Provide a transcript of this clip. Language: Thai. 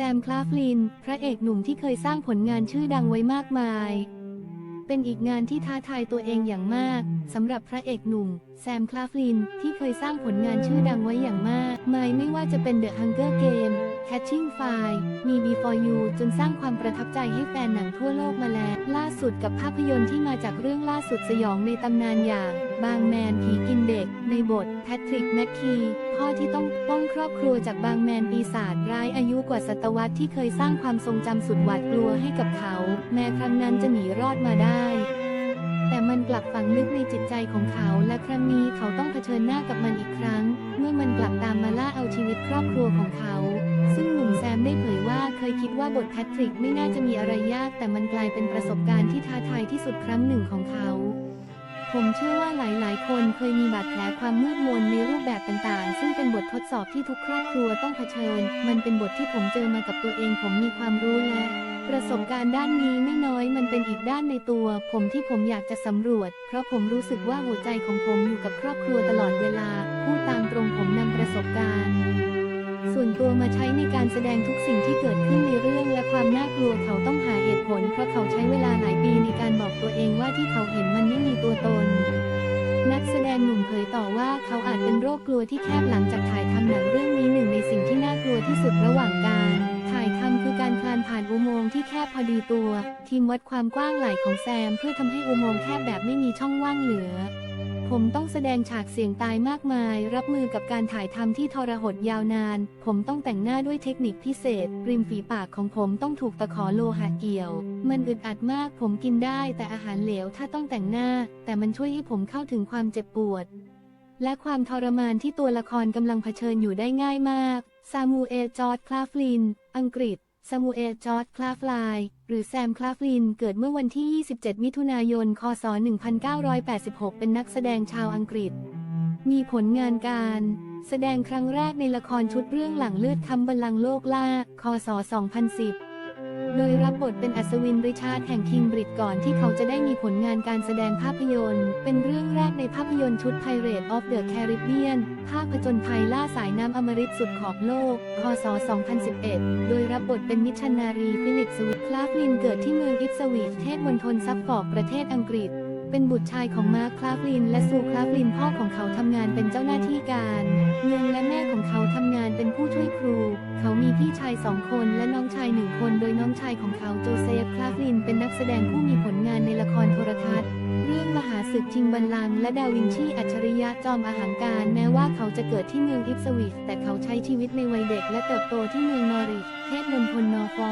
แซม คลาฟลิน พระเอกหนุ่มที่เคยสร้างผลงานชื่อดังไว้มากมาย เป็นอีกงานที่ท้าทายตัวเองอย่างมากสำหรับพระเอกหนุ่ม แซม คลาฟลิน ที่เคยสร้างผลงานชื่อดังไว้อย่างมากมายไม่ว่าจะเป็น The Hunger Game Catching Fire มี Before You จนสร้างความประทับใจให้แฟนหนังทั่วโลกมาแล้ว ล่าสุดกับภาพยนตร์ที่มาจากเรื่องล่าสุดสยองในตำนานอย่าง บางแมนผีกินเด็ก ในบทแพทริกแมคคีพ่อที่ต้องป้องครอบครัวจากบางแมนปีศาจร้ายอายุกว่าศตวรรษที่เคยสร้างความทรงจำสุดหวาดกลัวให้กับเขา แม้ครั้งนั้นจะหนีรอดมาได้ แต่มันกลับฝังลึกในจิตใจของเขา และครั้งนี้เขาต้องเผชิญหน้ากับมันอีกครั้ง เมื่อมันกลับตามมาล่าเอาชีวิตครอบครัวของเขา ซึ่งหนุ่มแซมได้เผยว่าเคยคิดว่าบทแพทริกไม่น่าจะมีอะไรยาก แต่มันกลายเป็นประสบการณ์ที่ท้าทายที่สุดครั้งหนึ่งของเขา ผมเชื่อว่าหลาย ๆ คนเคยมีบาดแผลความมืดมนในรูปแบบต่าง ๆ ซึ่งเป็นบททดสอบที่ทุกครอบครัวต้องเผชิญ มันเป็นบทที่ผมเจอมากับตัวเอง ผมมีความรู้และ ประสบการณ์ด้านนี้ไม่น้อย มันเป็นอีกด้านในตัว ผมที่ผมอยากจะสำรวจ เพราะผมรู้สึกว่าหัวใจของผมอยู่กับครอบครัวตลอดเวลาพูดตามตรงผมนำประสบการณ์ ส่วนตัวมาใช้ในการแสดงทุกสิ่งที่เกิดขึ้นในเรื่องและความน่ากลัวเขาต้องหาเหตุผล เพราะเขาใช้เวลาหลายปีในการบอกตัวเองว่าที่เขาเห็นมันไม่มี ตัวตน นักแสดงหนุ่มเผยต่อว่าเขาอาจเป็นโรคกลัวที่แคบหลังจากถ่ายทำหนังเรื่องนี้หนึ่งในสิ่งที่น่ากลัวที่สุดระหว่างการถ่ายทำคือการคลานผ่านอุโมงค์ที่แคบพอดีตัว ทีมวัดความกว้างไหล่ของแซม เพื่อทำให้อุโมงค์แคบแบบไม่มีช่องว่างเหลือ ผมต้องแสดงฉากเสี่ยงตายมากมาย รับมือกับการถ่ายทำที่ทรหดยาวนาน ผมต้องแต่งหน้าด้วยเทคนิคพิเศษ ริมฝีปากของผมต้องถูกตะขอโลหะเกี่ยว มันอึดอัดมากผมกินได้แต่อาหารเหลวถ้าต้องแต่งหน้า แต่มันช่วยให้ผมเข้าถึงความเจ็บปวด และความทรมานที่ตัวละครกำลังเผชิญอยู่ได้ง่ายมาก ซามูเอลจอร์ดคลาฟลิน อังกฤษ ซามูเอล จอร์ดคลาฟลาย หรือแซม คลาฟลิน เกิดเมื่อวันที่ 27 มิถุนายน คศ 1986 เป็นนักแสดงชาวอังกฤษ มีผลงานการ แสดงครั้งแรกในละครชุดเรื่องหลังเลือดคำบัลลังก์โลกล่า คศ 2010 โดยรับบทเป็นอัศวินริชาร์ดแห่งคิงบริดก่อนที่เขาจะได้มีผลงานการแสดงภาพยนตร์ เป็นเรื่องแรกในภาพยนตร์ชุด Pirate of the Caribbean ภาพผจญภัยล่าสายน้ำอมฤตสุดขอบโลก คศ 2011 โดยรับบทเป็นมิชชันนารีฟิลิปสวิตคลาฟลินเกิดที่เมืองอิปสวิชเทศมณฑลซัฟฟอร์กประเทศอังกฤษเป็นบุตรชายของมาร์ค คลาฟลิน และซูคลาฟลิน พี่ชายสองคนและน้องชายหนึ่งคน โดยน้องชายของเขาโจเซฟ คลาฟลิน เป็นนักแสดงผู้มีผลงานในละครโทรทัศน์ เรื่องมหาศึกชิงบัลลังก์และดาวินชีอัจฉริยะจอมอาหารการ แม้ว่าเขาจะเกิดที่เมืองอิปสวิชแต่เขาใช้ชีวิตในวัยเด็กและเติบโตที่เมืองนอริชเทศมณฑลนอร์ฟอร์ก